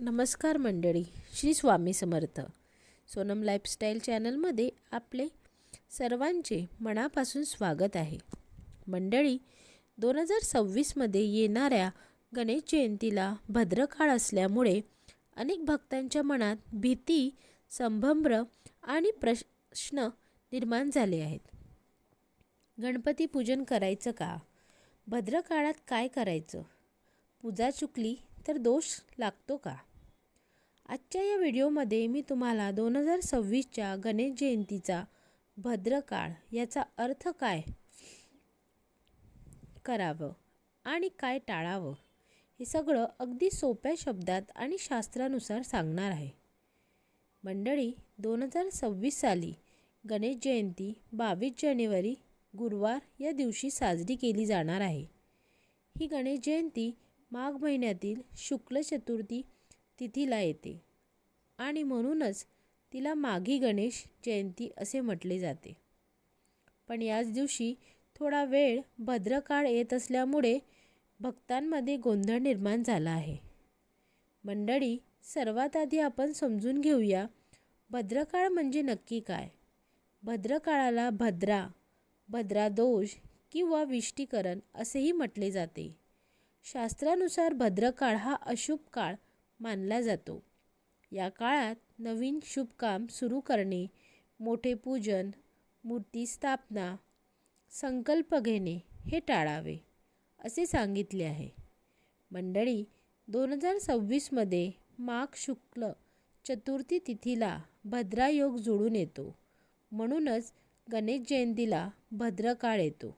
नमस्कार मंडळी श्री स्वामी समर्थ. सोनम लाईफस्टाईल चॅनलमध्ये आपले सर्वांचे मनापासून स्वागत आहे. मंडळी दोन हजार सव्वीसमध्ये येणाऱ्या गणेश जयंतीला भद्रकाळ असल्यामुळे अनेक भक्तांच्या मनात भीती संभ्रम आणि प्रश्न निर्माण झाले आहेत. गणपती पूजन करायचं का? भद्रकाळात काय करायचं? पूजा चुकली तर दोष लागतो का? आजच्या या व्हिडिओमध्ये मी तुम्हाला दोन हजार सव्वीसच्या गणेश जयंतीचा भद्रकाळ याचा अर्थ काय करावं आणि काय टाळावं हे सगळं अगदी सोप्या शब्दात आणि शास्त्रानुसार सांगणार आहे. मंडळी दोन हजार सव्वीस साली गणेश जयंती बावीस जानेवारी गुरुवार या दिवशी साजरी केली जाणार आहे. ही गणेश जयंती माघ महिन्यातील शुक्ल चतुर्थी तिथीला येते आणि म्हणूनच तिला माघी गणेश जयंती असे म्हटले जाते. पण याच दिवशी थोडा वेळ भद्रकाळ येत असल्यामुळे भक्तांमध्ये गोंधळ निर्माण झाला आहे. मंडळी सर्वात आधी आपण समजून घेऊया भद्रकाळ म्हणजे नक्की काय? भद्रकाळाला भद्रा भद्रादोष किंवा विष्टीकरण असेही म्हटले जाते. शास्त्रानुसार भद्रकाळ हा अशुभ काळ मानला जातो. या काळात नवीन शुभकाम सुरू करणे मोठे पूजन मूर्ती स्थापना संकल्प घेणे हे टाळावे असे सांगितले आहे. मंडळी दोन हजार सव्वीसमध्ये माघ शुक्ल चतुर्थी तिथीला भद्रायोग जुळून येतो. म्हणूनच गणेश जयंतीला भद्रकाळ येतो.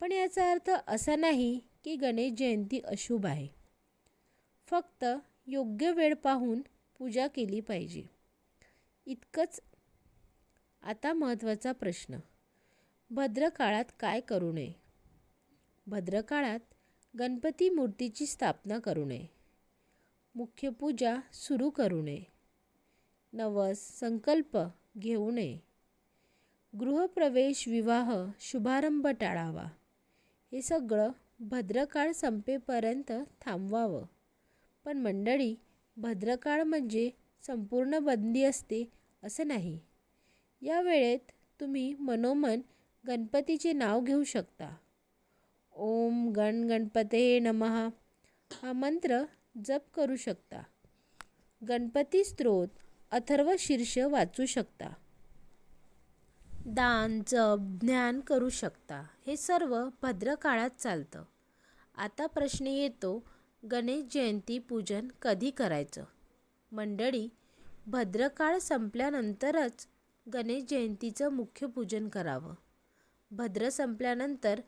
पण याचा अर्थ असा नाही की गणेश जयंती अशुभ आहे. फक्त योग्य वेळ पाहून पूजा केली पाहिजे. इतकंच आता महत्त्वाचा प्रश्न. भद्रकाळात काय करू नये? भद्रकाळात गणपती मूर्तीची स्थापना करू नये. मुख्य पूजा सुरू करू नये. नवस संकल्प घेऊ नये. गृहप्रवेश विवाह शुभारंभ टाळावा. हे सगळं भद्रकाळ संपेपर्यंत थांबवावं. पण मंडळी भद्रकाळ म्हणजे संपूर्ण बंदी असते असं नाही. या वेळेत तुम्ही मनोमन गणपतीचे नाव घेऊ शकता. ओम गण गणपते नमहा हा मंत्र जप करू शकता. गणपती स्त्रोत अथर्व शीर्ष वाचू शकता. दान जप ज्ञान करू शकता. हे सर्व भद्रकाळात चालतं. आता प्रश्न येतो गणेश जयंती पूजन कधी करायचं? मंडळी भद्रकाळ संपल्यानंतरच गणेश जयंतीचं मुख्य पूजन करावं. भद्र संपल्यानंतर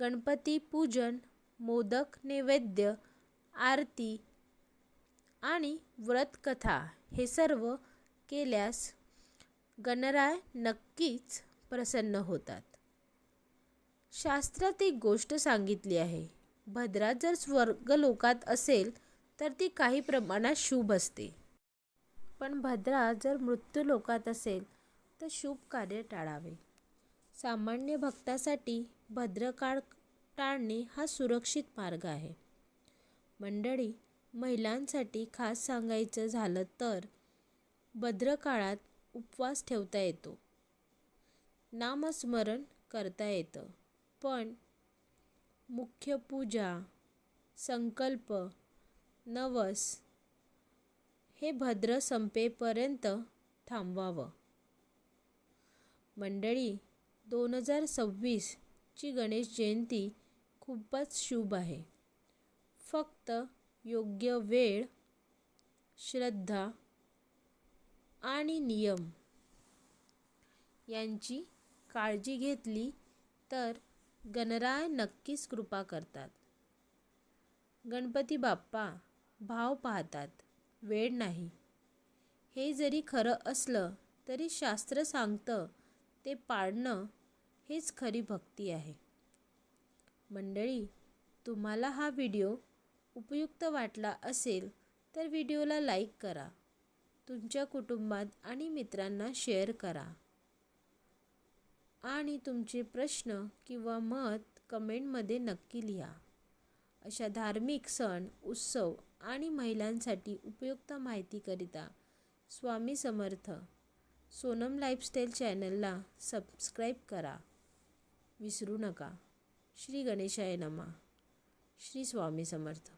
गणपती पूजन मोदक नैवेद्य आरती आणि व्रतकथा हे सर्व केल्यास गणराय नक्कीच प्रसन्न होतात. शास्त्रात एक गोष्ट सांगितली आहे. भद्रा जर स्वर्गलोकात असेल तर ती काही प्रमाणात शुभ असते. पण भद्रा जर मृत्यूलोकात असेल तर शुभ कार्य टाळावे. सामान्य भक्तासाठी भद्रकाळ टाळणे हा सुरक्षित मार्ग आहे. मंडळी महिलांसाठी खास सांगायचं झालं तर भद्रकाळात उपवास ठेवता येतो. नामस्मरण करता येतं. पण मुख्य पूजा संकल्प नवस हे भद्र संपेपर्यंत थांबवावं. मंडळी दोन हजार सव्वीसची गणेश जयंती खूपच शुभ आहे. फक्त योग्य वेळ श्रद्धा आणि नियम यांची काळजी घेतली तर गणराय नक्कीच कृपा करतात. गणपती बाप्पा भाव पाहतात. वेळ नाही. हे जरी खरं असलं तरी शास्त्र सांगतं ते पाळणं हेच खरी भक्ती आहे. मंडळी तुम्हाला हा व्हिडिओ उपयुक्त वाटला असेल तर व्हिडिओला लाईक करा. तुमच्या कुटुंबात आणि मित्रांना शेअर करा. आणि तुमचे प्रश्न किंवा मत कमेंटमध्ये नक्की लिहा. अशा धार्मिक सण उत्सव आणि महिलांसाठी उपयुक्त माहितीकरिता स्वामी समर्थ सोनम लाईफस्टाईल चॅनलला सबस्क्राईब करा. विसरू नका. श्री गणेशाय नमा. श्री स्वामी समर्थ.